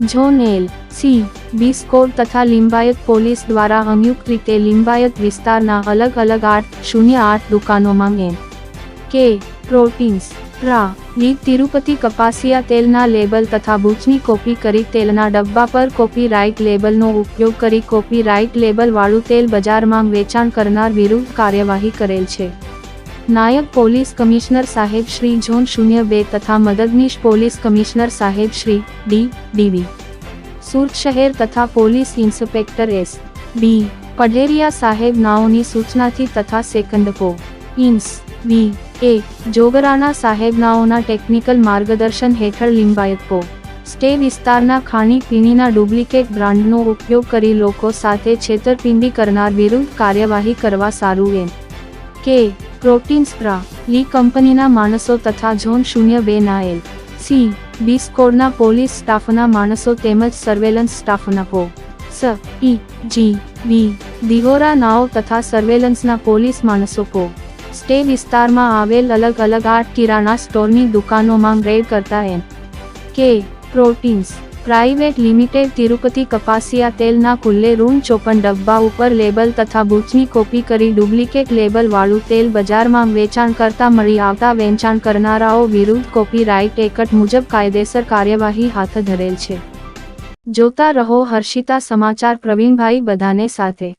Zone L C, બિસ્કોર તથા Limbayat police દ્વારા સંયુક્ત રીતે લિંબાયત વિસ્તારના અલગ અલગ આઠ શૂન્ય આઠ દુકાનોમાં એમ. કે, પ્રોટીન્સ રા લીગ તિરુપતિ કપાસિયા તેલના લેબલ તથા બૂચની કોપી કરી તેલના ડબ્બા પર કોપી રાઇટ લેબલનો ઉપયોગ કરી કોપી રાઇટ લેબલ વાળું તેલ બજારમાં વેચાણ કરનાર વિરુદ્ધ કાર્યવાહી કરેલ છે. નાયબ પોલીસ કમિશનર સાહેબ શ્રી ઝોન શૂન્ય બે તથા મદદનીશ પોલીસ કમિશનર સાહેબ શ્રી ડી ડીવી સુરત શહેર તથા police inspector S. B. Padheriya સાહેબ નાઓની સૂચનાથી તથા સેકન્ડ પો. ઇન્સ. વી. એ. જોગરાણા સાહેબ નાઓના ટેકનિકલ માર્ગદર્શન હેઠળ લિંબાયત પો. સ્ટે વિસ્તારના ખાણીપીણીના ડુપ્લિકેટ બ્રાન્ડનો ઉપયોગ કરી લોકો સાથે છેતરપિંડી કરનાર વિરુદ્ધ કાર્યવાહી કરવા સારું એમ. કે. પ્રોટીન્સ પ્રા લી કંપનીના માણસો તથા ઝોન શૂન્ય બે ના સી, બી સ્કોરના પોલીસ સ્ટાફના માણસો તેમજ સર્વેલન્સ સ્ટાફના પો, સ ઈ જી, વી, દિહોરા નાઓ તથા સર્વેલન્સના પોલીસ માણસો પો. સ્ટે વિસ્તારમાં આવેલ અલગ અલગ આઠ કિરાણા સ્ટોરની દુકાનોમાં રેડ કરતા એમ, કે, પ્રોટીન્સ પ્રાઇવેટ લિમિટેડ તિરુપતિ કપાસિયા તેલના કુલ્લે રૂમ ચોપન ડબ્બા ઉપર લેબલ તથા બૂચની કોપી કરી ડુપ્લિકેટ લેબલવાળું તેલ બજારમાં વેચાણ કરતા મળી આવતા વેચાણ કરનારાઓ વિરુદ્ધ કોપીરાઇટ એકટ મુજબ કાયદેસર કાર્યવાહી હાથ ધરેલ છે. જોતા રહો હર્ષિતા સમાચાર પ્રવીણભાઈ બધાને સાથે.